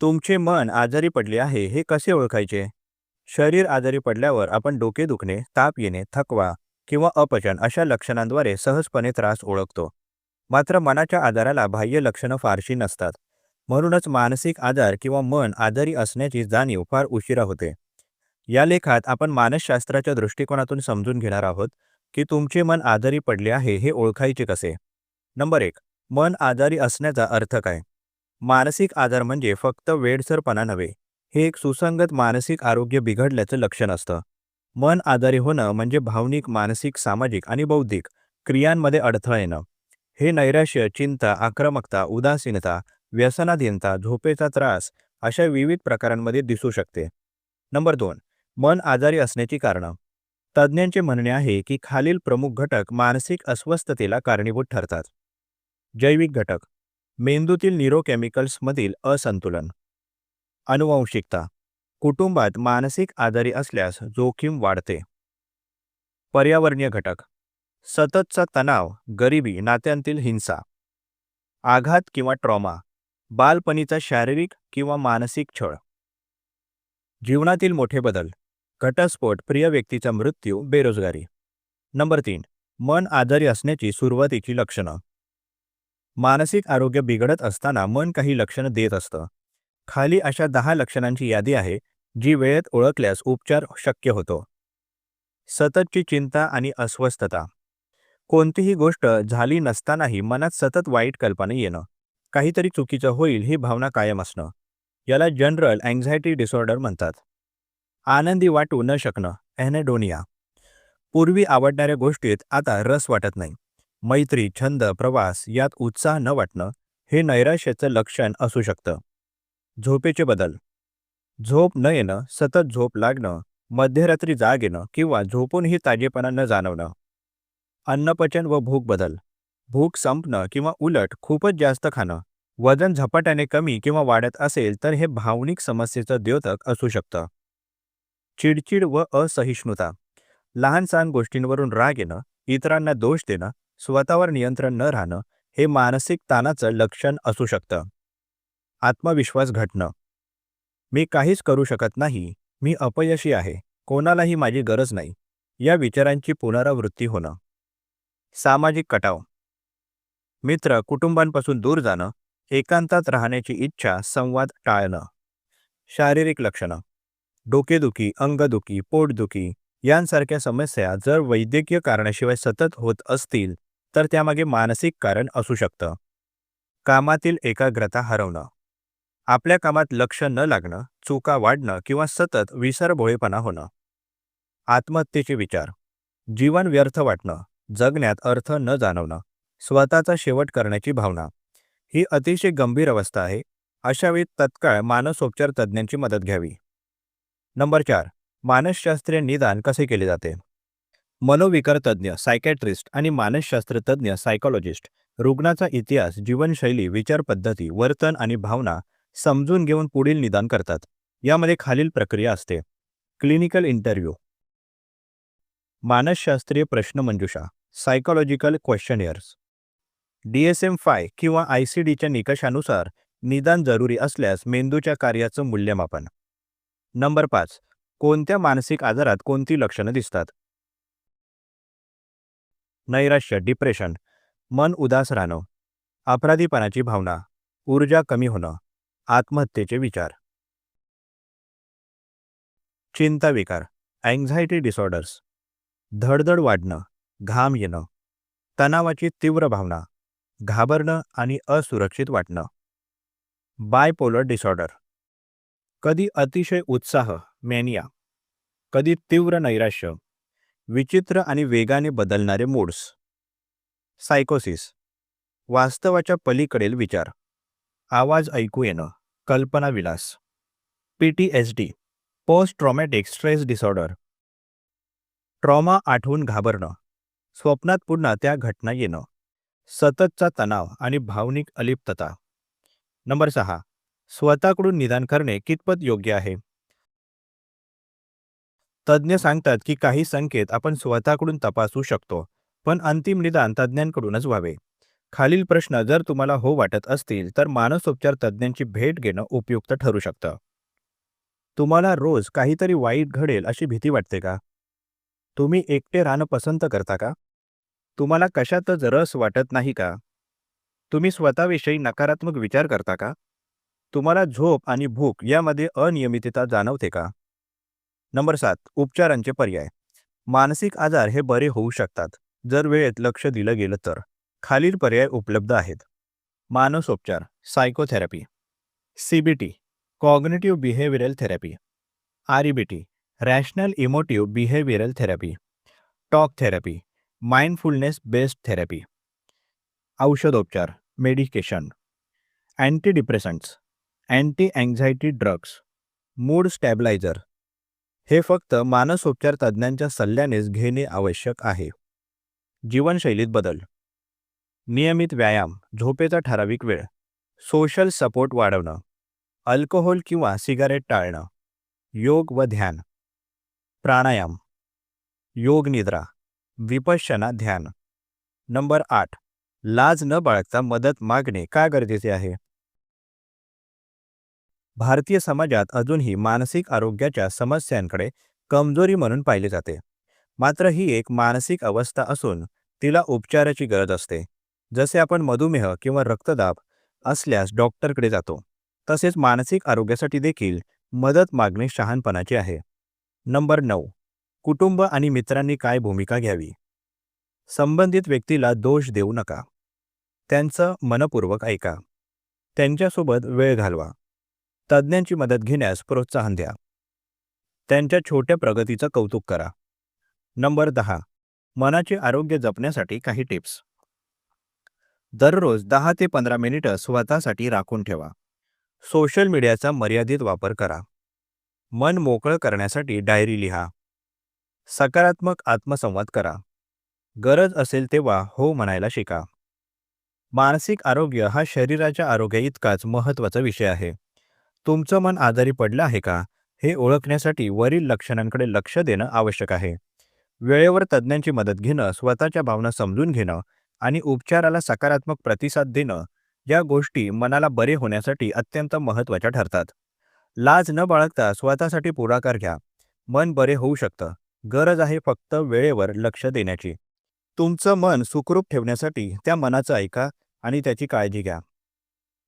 तुमचे मन आजारी पडले आहे हे कसे ओळखायचे? शरीर आजारी पडल्यावर आपण डोके दुखणे ताप येणे थकवा किंवा अपचन अशा लक्षणांद्वारे सहजपणे त्रास ओळखतो. मात्र मनाच्या आजाराला बाह्य लक्षणं फारशी नसतात. म्हणूनच मानसिक आजार किंवा मन आजारी असण्याची जाणीव फार उशिरा होते. या लेखात आपण मानसशास्त्राच्या दृष्टिकोनातून समजून घेणार आहोत की तुमचे मन आजारी पडले आहे हे ओळखायचे कसे? नंबर एक मन आजारी असण्याचा अर्थ काय? मानसिक आजार म्हणजे फक्त वेडसरपणा नव्हे हे एक सुसंगत मानसिक आरोग्य बिघडल्याचं लक्षण असतं. मन आजारी होणं म्हणजे भावनिक मानसिक सामाजिक आणि बौद्धिक क्रियांमध्ये अडथळा येणं. हे नैराश्य चिंता आक्रमकता उदासीनता व्यसनाधीनता झोपेचा त्रास अशा विविध प्रकारांमध्ये दिसू शकते. नंबर दोन मन आजारी असण्याची कारणं. तज्ज्ञांचे म्हणणे आहे की खालील प्रमुख घटक मानसिक अस्वस्थतेला कारणीभूत ठरतात. जैविक घटक मेंदूतील न्यूरोकेमिकल्समधील असंतुलन. अनुवंशिकता कुटुंबात मानसिक आजारी असल्यास जोखीम वाढते. पर्यावरणीय घटक. सततचा तणाव गरिबी नात्यांतील हिंसा. आघात किंवा ट्रॉमा बालपणीचा शारीरिक किंवा मानसिक छळ. जीवनातील मोठे बदल. घटस्फोट प्रिय व्यक्तीचा मृत्यू बेरोजगारी. नंबर तीन मन आजारी असण्याची सुरुवातीची लक्षणं. मानसिक आरोग्य बिघडत असताना मन काही लक्षणं देत असतं. खाली अशा दहा लक्षणांची यादी आहे जी वेळेत ओळखल्यास उपचार शक्य होतो. सततची चिंता आणि अस्वस्थता. कोणतीही गोष्ट झाली नसतानाही मनात सतत वाईट कल्पना येणं. काहीतरी चुकीचं होईल ही भावना कायम असणं. याला जनरल अँझायटी डिसऑर्डर म्हणतात. आनंदी वाटू न शकणं. एनेडोनिया. पूर्वी आवडणाऱ्या गोष्टीत आता रस वाटत नाही. मैत्री छंद प्रवास यात उत्साह न वाटणं हे नैराश्याचं लक्षण असू शकतं. झोपेचे बदल. झोप न येणं सतत झोप लागणं मध्यरात्री जाग येणं किंवा झोपूनही ताजेपणा न जाणवणं. अन्नपचन व भूक बदल. भूक संपणं किंवा उलट खूपच जास्त खाणं वजन झपाट्याने कमी किंवा वाढत असेल तर हे भावनिक समस्येचं द्योतक असू शकतं. चिडचिड व असहिष्णुता. लहान सहान गोष्टींवरून राग येणं इतरांना दोष देणं स्वतःवर नियंत्रण न राहणं हे मानसिक ताणाचं लक्षण असू शकतं. आत्मविश्वास घटणं. मी काहीच करू शकत नाही. मी अपयशी आहे. कोणालाही माझी गरज नाही. या विचारांची पुनरावृत्ती होणं. सामाजिक कटाव. मित्र कुटुंबांपासून दूर जाणं एकांतात राहण्याची इच्छा संवाद टाळणं. शारीरिक लक्षणं. डोकेदुखी अंगदुखी पोटदुखी यांसारख्या समस्या जर वैद्यकीय कारणाशिवाय सतत होत असतील तर त्यामागे मानसिक कारण असू शकतं. कामातील एकाग्रता हरवणं. आपल्या कामात लक्ष न लागणं चुका वाढणं किंवा सतत विसरभोळेपणा होणं. आत्महत्येचे विचार. जीवन व्यर्थ वाटणं जगण्यात अर्थ न जाणवणं स्वतःचा शेवट करण्याची भावना. ही अतिशय गंभीर अवस्था आहे. अशावेळी तत्काळ मानसोपचार तज्ज्ञांची मदत घ्यावी. नंबर चार. मानसशास्त्रीय निदान कसे केले जाते? मनोविकार तज्ज्ञ सायकॅट्रिस्ट आणि मानसशास्त्र तज्ज्ञ सायकॉलॉजिस्ट रुग्णाचा इतिहास जीवनशैली विचारपद्धती वर्तन आणि भावना समजून घेऊन पुढील निदान करतात. यामध्ये खालील प्रक्रिया असते. क्लिनिकल इंटरव्ह्यू मानसशास्त्रीय प्रश्नमंजुषा. सायकॉलॉजिकल क्वेश्चनियर्स डीएसएम फाय किंवा आय सी डीच्या निकषानुसार निदान जरुरी असल्यास मेंदूच्या कार्याचं मूल्यमापन. नंबर पाच. कोणत्या मानसिक आजारात कोणती लक्षणं दिसतात? नैराश्य डिप्रेशन मन उदास राहणं अपराधीपणाची भावना ऊर्जा कमी होणं आत्महत्येचे विचार. चिंता विकार अँझायटी डिसऑर्डर्स धडधड वाढणं घाम येणं तणावाची तीव्र भावना घाबरणं आणि असुरक्षित वाटणं. बायपोलर डिसऑर्डर कधी अतिशय उत्साह मॅनिया कधी तीव्र नैराश्य विचित्र आणि वेगाने बदलणारे मूड्स. सायकोसिस वास्तवाच्या पलीकडील विचार. आवाज ऐकू येणं. कल्पनाविलास P T S D post traumatic stress disorder trauma आठवून घाबरणं. स्वप्नात पुन्हा त्या घटना येणं. सततचा तणाव आणि भावनिक अलिप्तता. नंबर सहा. स्वतःकडून निदान करणे कितपत योग्य आहे? तज्ज्ञ सांगतात की काही संकेत आपण स्वतःकडून तपासू शकतो पण अंतिम निदान तज्ज्ञांकडूनच व्हावे. खालील प्रश्न जर तुम्हाला हो वाटत असतील तर मानसोपचार तज्ज्ञांची भेट घेणं उपयुक्त ठरू शकतं. तुम्हाला रोज काहीतरी वाईट घडेल अशी भीती वाटते का? तुम्ही एकटे राहणं पसंत करता का? तुम्हाला कशातच रस वाटत नाही का? तुम्ही स्वतःविषयी नकारात्मक विचार करता का? तुम्हाला झोप आणि भूक यामध्ये अनियमितता जाणवते का? नंबर सात उपचारांचे पर्याय. मानसिक आजार हे बरे होऊ शकतात जर वेळेत लक्ष दिलं गेलं तर. खालील पर्याय उपलब्ध आहेत. मानसोपचार psychotherapy CBT cognitive behavioural therapy REBT rational emotive behavioural therapy talk therapy mindfulness based therapy औषधोपचार medication antidepressants anti anxiety drugs mood stabiliser हे फक्त मानसोपचार तज्ज्ञांच्या सल्ल्यानेच घेणे आवश्यक आहे. जीवनशैलीत बदल. नियमित व्यायाम झोपेचा ठराविक वेळ सोशल सपोर्ट वाढवणं अल्कोहोल किंवा सिगारेट टाळणं योग व ध्यान. प्राणायाम. योग निद्रा विपश्यना ध्यान. नंबर आठ. लाज न बाळगता मदत मागणे का गरजेचे आहे? भारतीय समाजात अजूनही मानसिक आरोग्याच्या समस्यांकडे कमजोरी म्हणून पाहिले जाते. मात्र ही एक मानसिक अवस्था असून तिला उपचाराची गरज असते. जसे आपण मधुमेह किंवा रक्तदाब असल्यास डॉक्टरकडे जातो. तसेच मानसिक आरोग्यासाठी देखील मदत मागणे शहाणपणाचे आहे. नंबर नऊ. कुटुंब आणि मित्रांनी काय भूमिका घ्यावी? संबंधित व्यक्तीला दोष देऊ नका. त्यांचं मनपूर्वक ऐका. त्यांच्यासोबत वेळ घालवा. तज्ज्ञांची मदत घेण्यास प्रोत्साहन द्या. त्यांच्या छोट्या प्रगतीचं कौतुक करा. नंबर दहा. मनाचे आरोग्य जपण्यासाठी काही टिप्स. दररोज दहा ते पंधरा मिनिटं स्वतःसाठी राखून ठेवा. सोशल मीडियाचा मर्यादित वापर करा. मन मोकळं करण्यासाठी डायरी लिहा. सकारात्मक आत्मसंवाद करा. गरज असेल तेव्हा हो म्हणायला शिका. मानसिक आरोग्य हा शरीराच्या आरोग्याइतकाच महत्त्वाचा विषय आहे. तुमचं मन आजारी पडलं आहे का? हे ओळखण्यासाठी वरील लक्षणांकडे लक्ष देणं आवश्यक आहे. वेळेवर तज्ज्ञांची मदत घेणं स्वतःच्या भावना समजून घेणं आणि उपचाराला सकारात्मक प्रतिसाद देणं या गोष्टी मनाला बरे होण्यासाठी अत्यंत महत्त्वाच्या ठरतात. लाज न बाळगता स्वतःसाठी पुढाकार घ्या. मन बरे होऊ शकतं. गरज आहे फक्त वेळेवर लक्ष देण्याची. तुमचं मन सुखरूप ठेवण्यासाठी त्या मनाचं ऐका आणि त्याची काळजी घ्या.